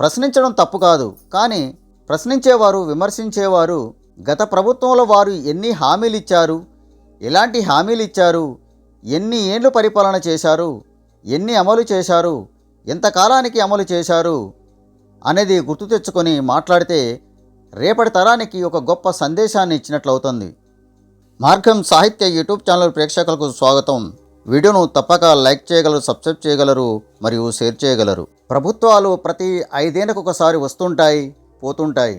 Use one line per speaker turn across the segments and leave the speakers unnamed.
ప్రశ్నించడం తప్పు కాదు. కానీ ప్రశ్నించేవారు విమర్శించేవారు గత ప్రభుత్వంలో వారు ఎన్ని హామీలు ఇచ్చారు ఎలాంటి హామీలు ఇచ్చారు ఎన్ని ఏండ్లు పరిపాలన చేశారు ఎన్ని అమలు చేశారు ఎంతకాలానికి అమలు చేశారు అనేది గుర్తు తెచ్చుకొని మాట్లాడితే రేపటి తరానికి ఒక గొప్ప సందేశాన్ని ఇచ్చినట్లవుతుంది. మార్గం సాహిత్య యూట్యూబ్ ఛానల్ ప్రేక్షకులకు స్వాగతం. వీడియోను తప్పక లైక్ చేయగలరు సబ్స్క్రైబ్ చేయగలరు మరియు షేర్ చేయగలరు. ప్రభుత్వాలు ప్రతి ఐదేళ్ళకు ఒకసారి వస్తుంటాయి పోతుంటాయి.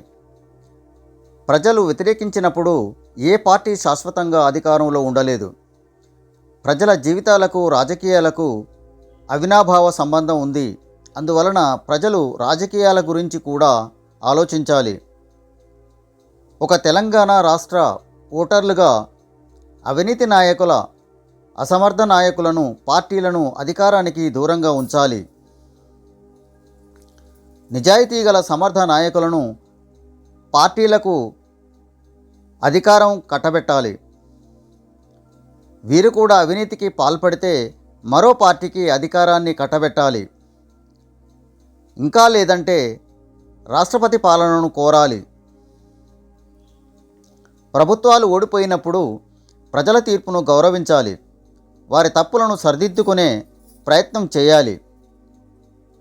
ప్రజలు వ్యతిరేకించినప్పుడు ఏ పార్టీ శాశ్వతంగా అధికారంలో ఉండలేదు. ప్రజల జీవితాలకు రాజకీయాలకు అవినాభావ సంబంధం ఉంది. అందువలన ప్రజలు రాజకీయాల గురించి కూడా ఆలోచించాలి. ఒక తెలంగాణ రాష్ట్ర ఓటర్లుగా అవినీతి నాయకుల అసమర్థ నాయకులను పార్టీలను అధికారానికి దూరంగా ఉంచాలి. నిజాయితీ గల సమర్థ నాయకులను పార్టీలకు అధికారం కట్టబెట్టాలి. వీరు కూడా అవినీతికి పాల్పడితే మరో పార్టీకి అధికారాన్ని కట్టబెట్టాలి. ఇంకా లేదంటే రాష్ట్రపతి పాలనను కోరాలి. ప్రభుత్వాలు ఓడిపోయినప్పుడు ప్రజల తీర్పును గౌరవించాలి. వారి తప్పులను సరిదిద్దుకునే ప్రయత్నం చేయాలి.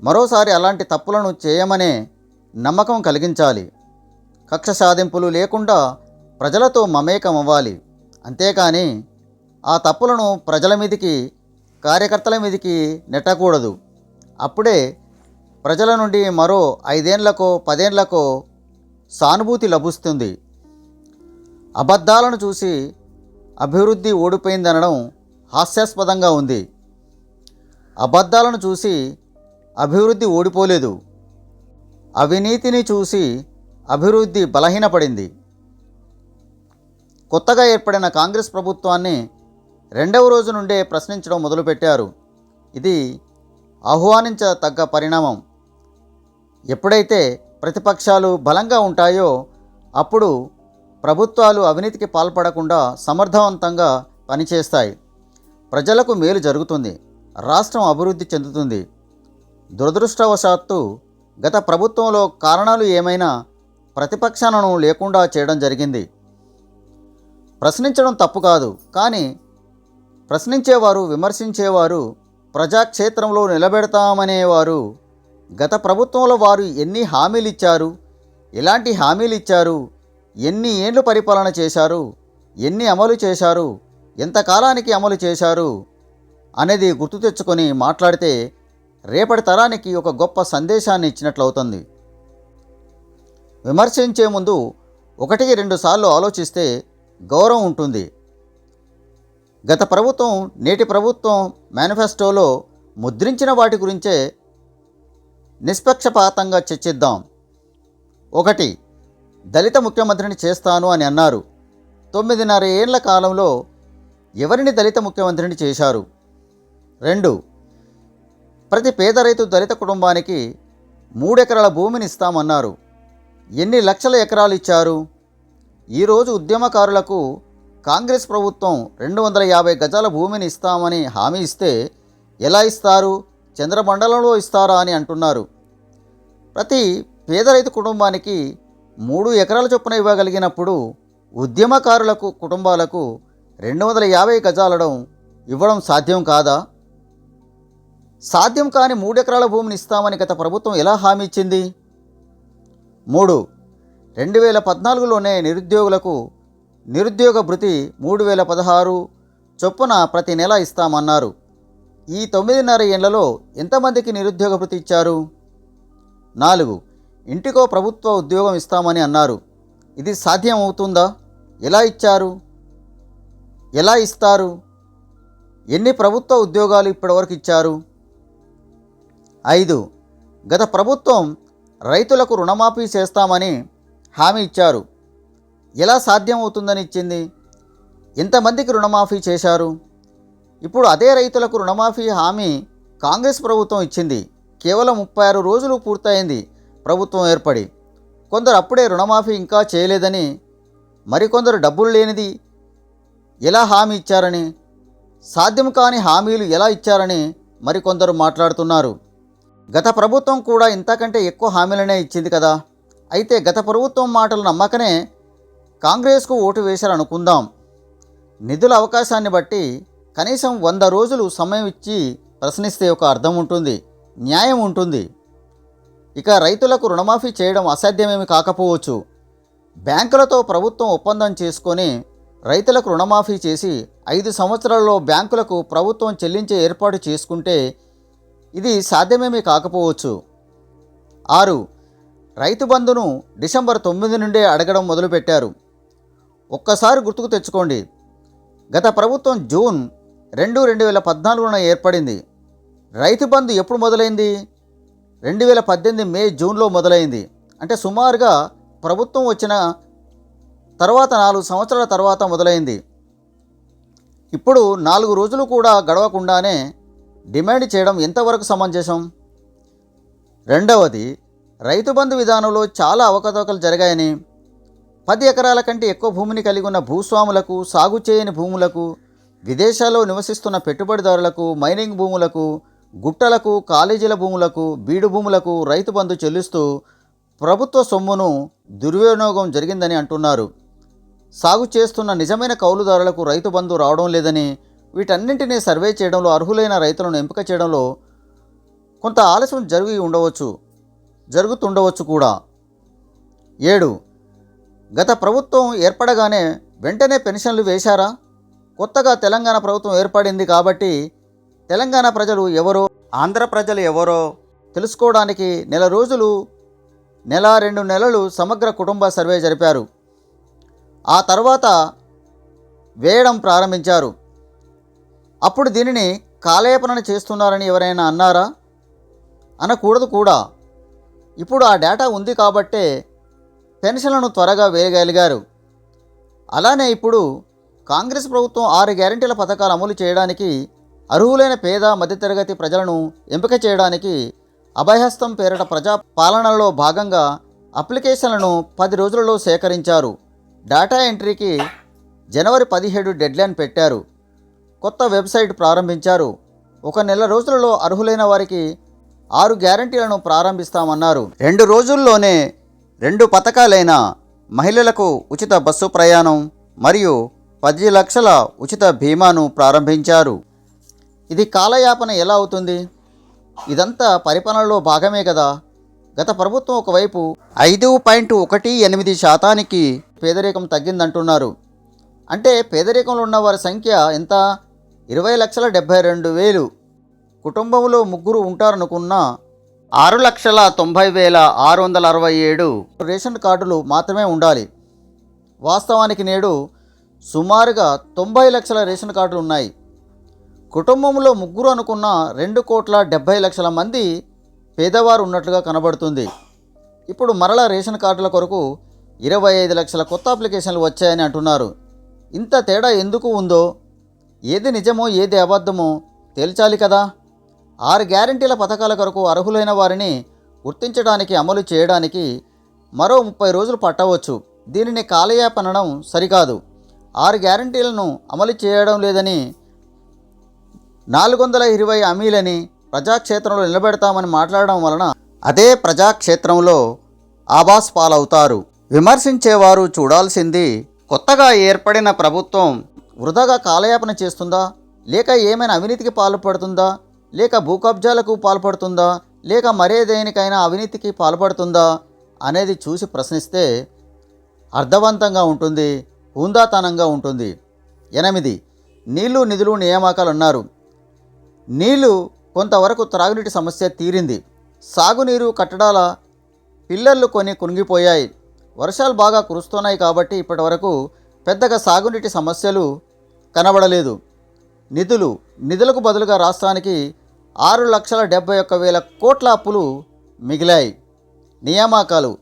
మరోసారి అలాంటి తప్పులను చేయమనే నమ్మకం కలిగించాలి. కక్ష సాధింపులు లేకుండా ప్రజలతో మమేకం అవ్వాలి అంతేకాని ఆ తప్పులను ప్రజల మీదికి కార్యకర్తల మీదికి నెట్టకూడదు. అప్పుడే ప్రజల నుండి మరో ఐదేండ్లకో పదేండ్లకో సానుభూతి లభిస్తుంది. అబద్ధాలను చూసి అభివృద్ధి ఓడిపోయిందనడం హాస్యాస్పదంగా ఉంది. అబద్ధాలను చూసి అభివృద్ధి ఓడిపోలేదు. అవినీతిని చూసి అభివృద్ధి బలహీనపడింది. కొత్తగా ఏర్పడిన కాంగ్రెస్ ప్రభుత్వాన్ని రెండవ రోజు నుండే ప్రశ్నించడం మొదలుపెట్టారు. ఇది ఆహ్వానించతగ్గ పరిణామం. ఎప్పుడైతే ప్రతిపక్షాలు బలంగా ఉంటాయో అప్పుడు ప్రభుత్వాలు అవినీతికి పాల్పడకుండా సమర్థవంతంగా పనిచేస్తాయి. ప్రజలకు మేలు జరుగుతుంది రాష్ట్రం అభివృద్ధి చెందుతుంది. దురదృష్టవశాత్తు గత ప్రభుత్వంలో కారణాలు ఏమైనా ప్రతిపక్షాలను లేకుండా చేయడం జరిగింది. ప్రశ్నించడం తప్పు కాదు కానీ ప్రశ్నించేవారు విమర్శించేవారు ప్రజాక్షేత్రంలో నిలబెడతామనేవారు గత ప్రభుత్వంలో వారు ఎన్ని హామీలు ఇచ్చారు ఎలాంటి హామీలు ఇచ్చారు ఎన్ని ఏండ్లు పరిపాలన చేశారు ఎన్ని అమలు చేశారు ఎంతకాలానికి అమలు చేశారు అనేది గుర్తు తెచ్చుకొని మాట్లాడితే రేపటి తరానికి ఒక గొప్ప సందేశాన్ని ఇచ్చినట్లవుతుంది. విమర్శించే ముందు ఒకటికి రెండు సార్లు ఆలోచిస్తే గౌరవం ఉంటుంది. గత ప్రభుత్వం నేటి ప్రభుత్వం మేనిఫెస్టోలో ముద్రించిన వాటి గురించే నిష్పక్షపాతంగా చర్చిద్దాం. ఒకటి దళిత ముఖ్యమంత్రిని చేస్తాను అని అన్నారు. తొమ్మిదిన్నర ఏళ్ళ కాలంలో ఎవరిని దళిత ముఖ్యమంత్రిని చేశారు? రెండు ప్రతి పేద రైతు దళిత కుటుంబానికి మూడెకరాల భూమిని ఇస్తామన్నారు. ఎన్ని లక్షల ఎకరాలు ఇచ్చారు? ఈరోజు ఉద్యమకారులకు కాంగ్రెస్ ప్రభుత్వం రెండు వందల యాభై గజాల భూమిని ఇస్తామని హామీ ఇస్తే ఎలా ఇస్తారు? చంద్రమండలంలో ఇస్తారా అని అంటున్నారు. ప్రతి పేద రైతు కుటుంబానికి మూడు ఎకరాల చొప్పున ఇవ్వగలిగినప్పుడు ఉద్యమకారులకు కుటుంబాలకు రెండు వందల యాభై గజాలడం ఇవ్వడం సాధ్యం కాదా? సాధ్యం కాని మూడెకరాల భూమిని ఇస్తామని గత ప్రభుత్వం ఎలా హామీ ఇచ్చింది? మూడు. రెండు వేల పద్నాలుగులోనే నిరుద్యోగులకు నిరుద్యోగ భృతి మూడు వేల పదహారు చొప్పున ప్రతి నెల ఇస్తామన్నారు. ఈ తొమ్మిదిన్నర ఏళ్ళలో ఎంతమందికి నిరుద్యోగ భృతి ఇచ్చారు? నాలుగు. ఇంటికో ప్రభుత్వ ఉద్యోగం ఇస్తామని అన్నారు. ఇది సాధ్యం అవుతుందా ఎలా ఇచ్చారు? ఎలా ఇస్తారు? ఎన్ని ప్రభుత్వ ఉద్యోగాలు ఇప్పటివరకు ఇచ్చారు? ఐదు. గత ప్రభుత్వం రైతులకు రుణమాఫీ చేస్తామని హామీ ఇచ్చారు. ఎలా సాధ్యం అవుతుందని ఇచ్చింది? ఎంతమందికి రుణమాఫీ చేశారు? ఇప్పుడు అదే రైతులకు రుణమాఫీ హామీ కాంగ్రెస్ ప్రభుత్వం ఇచ్చింది. కేవలం ముప్పై ఆరు రోజులు పూర్తయింది ప్రభుత్వం ఏర్పడి. కొందరు అప్పుడే రుణమాఫీ ఇంకా చేయలేదని మరికొందరు డబ్బులు లేనిది ఎలా హామీ ఇచ్చారని? సాధ్యం కాని హామీలు ఎలా ఇచ్చారని మరికొందరు మాట్లాడుతున్నారు. గత ప్రభుత్వం కూడా ఇంతకంటే ఎక్కువ హామీలనే ఇచ్చింది కదా. అయితే గత ప్రభుత్వం మాటలు నమ్మకనే కాంగ్రెస్కు ఓటు వేశారనుకుందాం. నిధుల అవకాశాన్ని బట్టి కనీసం వంద రోజులు సమయం ఇచ్చి ప్రశ్నిస్తే ఒక అర్థం ఉంటుంది న్యాయం ఉంటుంది. ఇక రైతులకు రుణమాఫీ చేయడం అసాధ్యమేమి కాకపోవచ్చు. బ్యాంకులతో ప్రభుత్వం ఒప్పందం చేసుకొని రైతులకు రుణమాఫీ చేసి ఐదు సంవత్సరాల్లో బ్యాంకులకు ప్రభుత్వం చెల్లించే ఏర్పాటు చేసుకుంటే ఇది సాధ్యమేమీ కాకపోవచ్చు. ఆరు రైతు బంధును డిసెంబర్ తొమ్మిది నుండే అడగడం మొదలుపెట్టారు. ఒక్కసారి గుర్తుకు తెచ్చుకోండి. గత ప్రభుత్వం జూన్ రెండు రెండు వేల పద్నాలుగున ఏర్పడింది. రైతు బంధు ఎప్పుడు మొదలైంది? రెండు వేల పద్దెనిమిది మే జూన్లో మొదలైంది. అంటే సుమారుగా ప్రభుత్వం వచ్చిన తర్వాత నాలుగు సంవత్సరాల తర్వాత మొదలైంది. ఇప్పుడు నాలుగు రోజులు కూడా గడవకుండానే డిమాండ్ చేయడం ఎంతవరకు సమంజసం? రెండవది రైతు బంధు విధానంలో చాలా అవకతవకలు జరిగాయని పది ఎకరాల కంటే ఎక్కువ భూమిని కలిగి ఉన్న భూస్వాములకు సాగు చేయని భూములకు విదేశాల్లో నివసిస్తున్న పెట్టుబడిదారులకు మైనింగ్ భూములకు గుట్టలకు కాలేజీల భూములకు బీడు భూములకు రైతు బంధు చెల్లిస్తూ ప్రభుత్వ సొమ్మును దుర్వినియోగం జరిగిందని అంటున్నారు. సాగు చేస్తున్న నిజమైన కౌలుదారులకు రైతు బంధు రావడం లేదని వీటన్నింటినీ సర్వే చేయడంలో అర్హులైన రైతులను ఎంపిక చేయడంలో కొంత ఆలస్యం జరిగి ఉండవచ్చు జరుగుతుండవచ్చు కూడా. ఏడు. గత ప్రభుత్వం ఏర్పడగానే వెంటనే పెన్షన్లు వేశారా? కొత్తగా తెలంగాణ ప్రభుత్వం ఏర్పడింది కాబట్టి తెలంగాణ ప్రజలు ఎవరో ఆంధ్ర ప్రజలు ఎవరో తెలుసుకోవడానికి నెల రోజులు నెల రెండు నెలలు సమగ్ర కుటుంబ సర్వే జరిపారు. ఆ తర్వాత వేయడం ప్రారంభించారు. అప్పుడు దీనిని కాలేపనని చేస్తున్నారని ఎవరైనా అన్నారా? అనకూడదు కూడా. ఇప్పుడు ఆ డేటా ఉంది కాబట్టే పెన్షన్లను త్వరగా వేయగలిగారు. అలానే ఇప్పుడు కాంగ్రెస్ ప్రభుత్వం ఆరు గ్యారంటీల పథకాలు అమలు చేయడానికి అర్హులైన పేద మధ్యతరగతి ప్రజలను ఎంపిక చేయడానికి అభయహస్తం పేరిట ప్రజా పాలనలో భాగంగా అప్లికేషన్లను పది రోజులలో సేకరించారు. డేటా ఎంట్రీకి జనవరి పదిహేడు డెడ్లైన్ పెట్టారు. కొత్త వెబ్సైట్ ప్రారంభించారు. ఒక నెల రోజులలో అర్హులైన వారికి ఆరు గ్యారంటీలను ప్రారంభిస్తామన్నారు. రెండు రోజుల్లోనే రెండు పథకాలైన మహిళలకు ఉచిత బస్సు ప్రయాణం మరియు పది లక్షల ఉచిత బీమాను ప్రారంభించారు. ఇది కాలయాపన ఎలా అవుతుంది? ఇదంతా పరిపాలనలో భాగమే కదా. గత ప్రభుత్వం ఒకవైపు ఐదు పాయింట్ ఒకటి ఎనిమిది శాతానికి పేదరికం తగ్గిందంటున్నారు. అంటే పేదరికంలో ఉన్న వారి సంఖ్య ఎంత? ఇరవై లక్షల డెబ్భై రెండు వేలు. కుటుంబంలో ముగ్గురు ఉంటారనుకున్న ఆరు లక్షల తొంభై వేల ఆరు వందల అరవై ఏడు రేషన్ కార్డులు మాత్రమే ఉండాలి. వాస్తవానికి నేడు సుమారుగా తొంభై లక్షల రేషన్ కార్డులు ఉన్నాయి. కుటుంబంలో ముగ్గురు అనుకున్న రెండు కోట్ల డెబ్భై లక్షల మంది పేదవారు ఉన్నట్లుగా కనబడుతుంది. ఇప్పుడు మరలా రేషన్ కార్డుల కొరకు ఇరవై ఐదు లక్షల కొత్త అప్లికేషన్లు వచ్చాయని అంటున్నారు. ఇంత తేడా ఎందుకు ఉందో ఏది నిజమో ఏది అబద్ధమో తేల్చాలి కదా. ఆరు గ్యారంటీల పథకాల కొరకు అర్హులైన వారిని గుర్తించడానికి అమలు చేయడానికి మరో ముప్పై రోజులు పట్టవచ్చు. దీనిని కాలయాపనడం సరికాదు. ఆరు గ్యారంటీలను అమలు చేయడం లేదని నాలుగు వందల ఇరవై హామీలని ప్రజాక్షేత్రంలో నిలబెడతామని మాట్లాడడం వలన అదే ప్రజాక్షేత్రంలో ఆభాస్ పాలవుతారు. విమర్శించేవారు చూడాల్సింది కొత్తగా ఏర్పడిన ప్రభుత్వం వృధాగా కాలయాపన చేస్తుందా? లేక ఏమైనా అవినీతికి పాల్పడుతుందా? లేక భూకబ్జాలకు పాల్పడుతుందా? లేక మరే దేనికైనా అవినీతికి పాల్పడుతుందా? అనేది చూసి ప్రశ్నిస్తే అర్థవంతంగా ఉంటుంది హుందాతనంగా ఉంటుంది. ఎనిమిది నీళ్ళు నిధులు నియామకాలు అన్నారు నీళ్ళు కొంతవరకు త్రాగునీటి సమస్య తీరింది. సాగునీరు కట్టడాల పిల్లర్లు కొన్ని కునిగిపోయాయి. వర్షాలు బాగా కురుస్తున్నాయి కాబట్టి ఇప్పటివరకు పెద్దగా సాగునీటి సమస్యలు కనబడలేదు. నిధులు నిధులకు బదులుగా రాష్ట్రానికి ఆరు లక్షల డెబ్బై ఒక్క వేల కోట్ల అప్పులు మిగిలాయి. నియామకాలు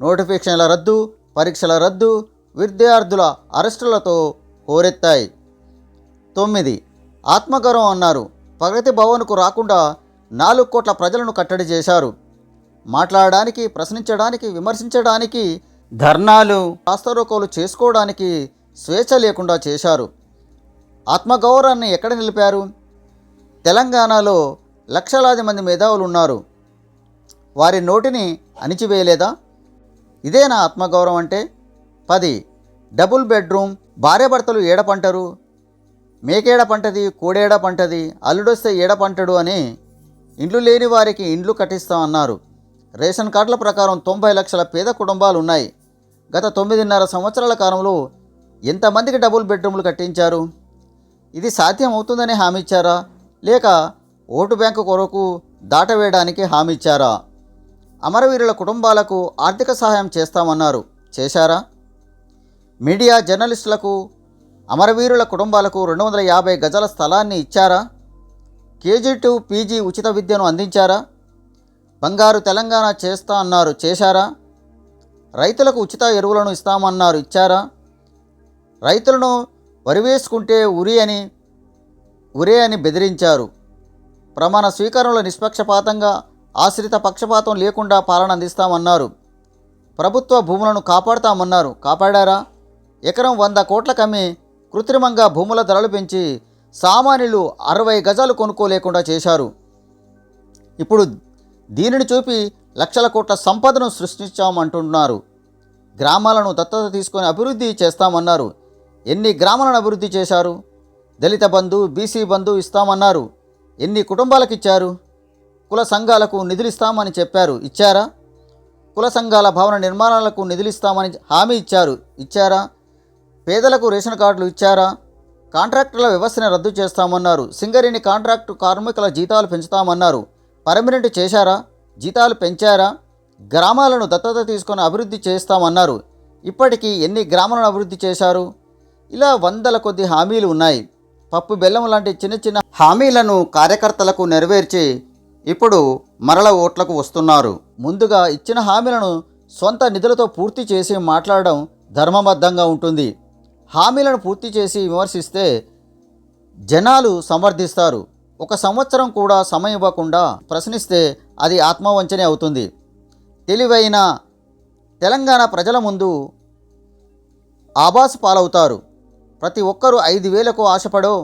నోటిఫికేషన్ల రద్దు పరీక్షల రద్దు విద్యార్థుల అరెస్టులతో హోరెత్తాయి. తొమ్మిది ఆత్మగౌరవం అన్నారు. ప్రగతి భవన్కు రాకుండా నాలుగు కోట్ల ప్రజలను కట్టడి చేశారు. మాట్లాడడానికి ప్రశ్నించడానికి విమర్శించడానికి ధర్నాలు రాస్తారోకోలు చేసుకోవడానికి స్వేచ్ఛ లేకుండా చేశారు. ఆత్మగౌరవాన్ని ఎక్కడ నిలిపారు? తెలంగాణలో లక్షలాది మంది మేధావులు ఉన్నారు. వారి నోటిని అణిచివేయలేదా? ఇదేనా ఆత్మగౌరవం అంటే? పది. డబుల్ బెడ్రూమ్ భార్యాభర్తలు ఏడ పంటరు? మేకేడ పంటది? కోడేడ పంటది? అల్లుడొస్తే ఏడ పంటడు అని ఇండ్లు లేని వారికి ఇండ్లు కట్టిస్తామన్నారు. రేషన్ కార్డుల ప్రకారం తొంభై లక్షల పేద కుటుంబాలు ఉన్నాయి గత తొమ్మిదిన్నర సంవత్సరాల కాలంలో ఎంతమందికి డబుల్ బెడ్రూమ్లు కట్టించారు? ఇది సాధ్యం అవుతుందని హామీ ఇచ్చారా? లేక ఓటు బ్యాంకు కొరకు దాటవేయడానికి హామీ ఇచ్చారా? అమరవీరుల కుటుంబాలకు ఆర్థిక సహాయం చేస్తామన్నారు. చేశారా? మీడియా జర్నలిస్టులకు అమరవీరుల కుటుంబాలకు రెండు వందల యాభై గజాల స్థలాన్ని ఇచ్చారా? కేజీ టు పీజీ ఉచిత విద్యను అందించారా? బంగారు తెలంగాణ చేస్తా అన్నారు. చేశారా? రైతులకు ఉచిత ఎరువులను ఇస్తామన్నారు. ఇచ్చారా? రైతులను వరివేసుకుంటే ఉరి అని ఉరే అని బెదిరించారు. ప్రమాణ స్వీకారంలో నిష్పక్షపాతంగా ఆశ్రిత పక్షపాతం లేకుండా పాలన అందిస్తామన్నారు. ప్రభుత్వ భూములను కాపాడుతామన్నారు. కాపాడారా? ఎకరం వంద కోట్ల కమ్మి కృత్రిమంగా భూముల ధరలు పెంచి సామాన్యులు అరవై గజాలు కొనుక్కోలేకుండా చేశారు. ఇప్పుడు దీనిని చూపి లక్షల కోట్ల సంపదను సృష్టించామంటున్నారు. గ్రామాలను దత్తత తీసుకొని అభివృద్ధి చేస్తామన్నారు. ఎన్ని గ్రామాలను అభివృద్ధి చేశారు? దళిత బంధు బీసీ బంధు ఇస్తామన్నారు. ఎన్ని కుటుంబాలకు ఇచ్చారు? కుల సంఘాలకు నిధులు ఇస్తామని చెప్పారు. ఇచ్చారా? కుల సంఘాల భవన నిర్మాణాలకు నిధులు ఇస్తామని హామీ ఇచ్చారు. ఇచ్చారా? పేదలకు రేషన్ కార్డులు ఇచ్చారా? కాంట్రాక్టుల వ్యవస్థను రద్దు చేస్తామన్నారు. సింగరేణి కాంట్రాక్టు కార్మికుల జీతాలు పెంచుతామన్నారు. పర్మనెంట్ చేశారా? జీతాలు పెంచారా? గ్రామాలను దత్తత తీసుకొని అభివృద్ధి చేస్తామన్నారు. ఇప్పటికీ ఎన్ని గ్రామాలను అభివృద్ధి చేశారు? ఇలా వందల కొద్ది హామీలు ఉన్నాయి. పప్పు బెల్లం లాంటి చిన్న చిన్న హామీలను కార్యకర్తలకు నెరవేర్చి ఇప్పుడు మరల ఓట్లకు వస్తున్నారు. ముందుగా ఇచ్చిన హామీలను సొంత నిధులతో పూర్తి చేసి మాట్లాడడం ధర్మబద్ధంగా ఉంటుంది. హామీలను పూర్తి చేసి విమర్శిస్తే జనాలు సమర్థిస్తారు. ఒక సంవత్సరం కూడా సమయం ఇవ్వకుండా ప్రశ్నిస్తే అది ఆత్మవంచనే అవుతుంది. తెలివైన తెలంగాణ ప్రజల ముందు ఆభాస్ పాలవుతారు. ప్రతి ఒక్కరూ ఐదు వేలకు ఆశపడో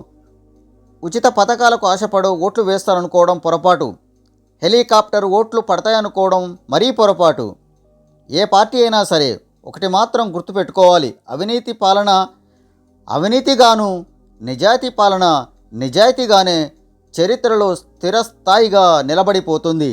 ఉచిత పథకాలకు ఆశపడో ఓట్లు వేస్తారనుకోవడం పొరపాటు. హెలికాప్టర్ ఓట్లు పడతాయనుకోవడం మరీ పొరపాటు. ఏ పార్టీ అయినా సరే ఒకటి మాత్రం గుర్తుపెట్టుకోవాలి. అవినీతి పాలన అవినీతిగాను నిజాయితీ పాలన నిజాయితీగానే చరిత్రలో స్థిరస్థాయిగా నిలబడిపోతుంది.